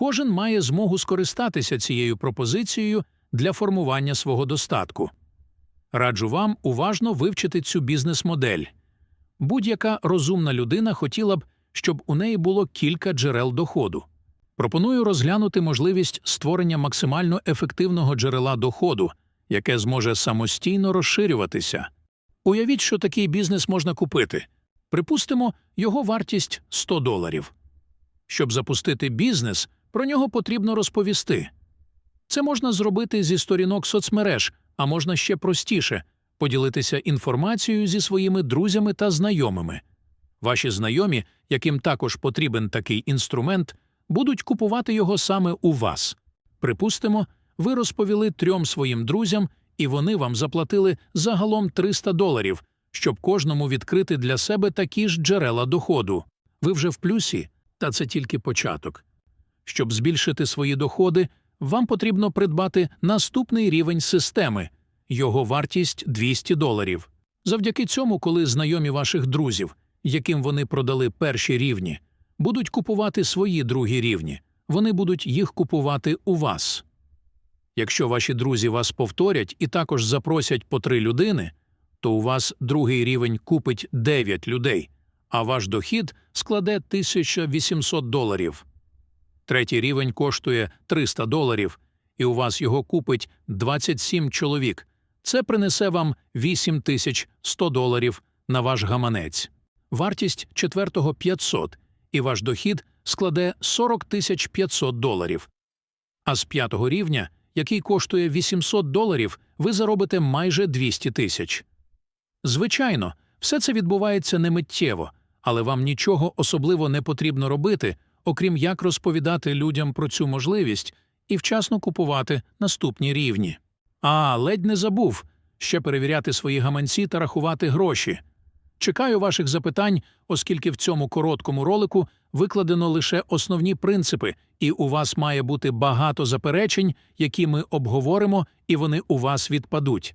Кожен має змогу скористатися цією пропозицією для формування свого достатку. Раджу вам уважно вивчити цю бізнес-модель. Будь-яка розумна людина хотіла б, щоб у неї було кілька джерел доходу. Пропоную розглянути можливість створення максимально ефективного джерела доходу, яке зможе самостійно розширюватися. Уявіть, що такий бізнес можна купити. Припустимо, його вартість 100 доларів. Щоб запустити бізнес, про нього потрібно розповісти. Це можна зробити зі сторінок соцмереж, а можна ще простіше поділитися інформацією зі своїми друзями та знайомими. Ваші знайомі, яким також потрібен такий інструмент, будуть купувати його саме у вас. Припустимо, ви розповіли трьом своїм друзям, і вони вам заплатили загалом 300 доларів, щоб кожному відкрити для себе такі ж джерела доходу. Ви вже в плюсі, та це тільки початок. Щоб збільшити свої доходи, вам потрібно придбати наступний рівень системи його вартість 200 доларів. Завдяки цьому, коли знайомі ваших друзів, яким вони продали перші рівні, будуть купувати свої другі рівні, вони будуть їх купувати у вас. Якщо ваші друзі вас повторять і також запросять по три людини, то у вас другий рівень купить 9 людей, а ваш дохід складе 1800 доларів. Третій рівень коштує 300 доларів, і у вас його купить 27 чоловік. Це принесе вам 8100 доларів на ваш гаманець. Вартість четвертого 500, і ваш дохід складе 40 500 доларів. А з п'ятого рівня, який коштує 800 доларів, ви заробите майже 200 тисяч. Звичайно, все це відбувається не миттєво, але вам нічого особливо не потрібно робити, окрім як розповідати людям про цю можливість і вчасно купувати наступні рівні. А, ледь не забув ще перевіряти свої гаманці та рахувати гроші. Чекаю ваших запитань, оскільки в цьому короткому ролику викладено лише основні принципи, і у вас має бути багато заперечень, які ми обговоримо, і вони у вас відпадуть.